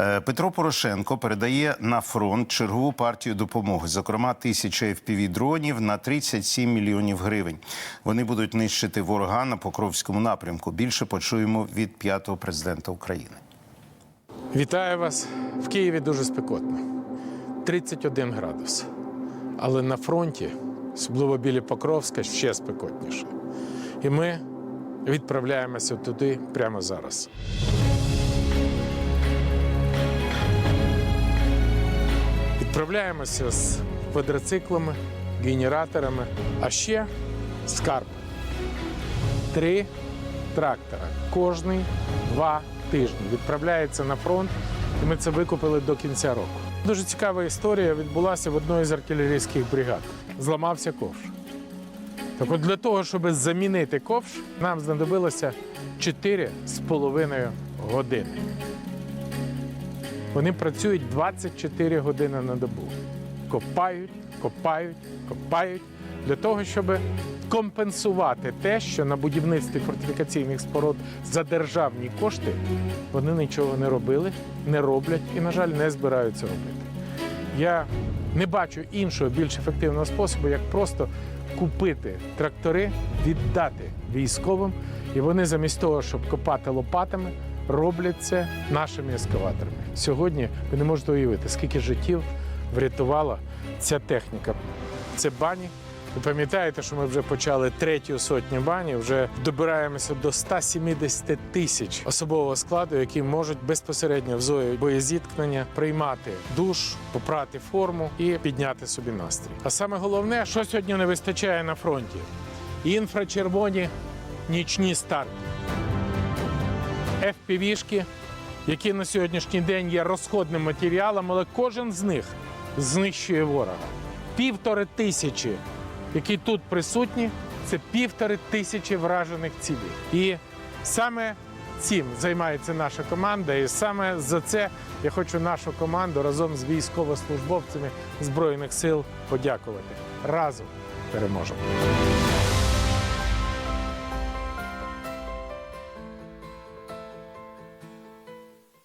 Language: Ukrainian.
Е, Петро Порошенко передає на фронт чергову партію допомоги, зокрема тисяча fpv дронів на 37 мільйонів гривень. Вони будуть нищити ворога на Покровському напрямку. Більше почуємо від п'ятого президента України. Вітаю вас. В Києві дуже спекотно. 31 градус. Але на фронті, особливо біля Покровська, ще спекотніше. І ми відправляємося туди прямо зараз. Відправляємося з квадроциклами, генераторами, а ще скарб. Три трактора кожний два тижні відправляється на фронт, і ми це викупили до кінця року. Дуже цікава історія відбулася в одній з артилерійських бригад. Зламався ковш. Так от для того, щоб замінити ковш, нам знадобилося 4,5 години. Вони працюють 24 години на добу. Копають, копають, копають для того, щоб компенсувати те, що на будівництві фортифікаційних споруд за державні кошти вони нічого не робили, не роблять і, на жаль, не збираються робити. Я не бачу іншого більш ефективного способу, як просто купити трактори, віддати військовим, і вони замість того, щоб копати лопатами, роблять це нашими ескаваторами. Сьогодні ви не можете уявити, скільки життів врятувала ця техніка. Це бані. Ви пам'ятаєте, що ми вже почали третю сотню бані, вже добираємося до 170 тисяч особового складу, які можуть безпосередньо в зої боєзіткнення приймати душ, попрати форму і підняти собі настрій. А саме головне, що сьогодні не вистачає на фронті: інфрачервоні нічні старти. FPV-шки, які на сьогоднішній день є розходним матеріалом, але кожен з них знищує ворога. Півтори тисячі, які тут присутні, це півтори тисячі вражених цілей. І саме цим займається наша команда, і саме за це я хочу нашу команду разом з військовослужбовцями Збройних сил подякувати. Разом переможемо.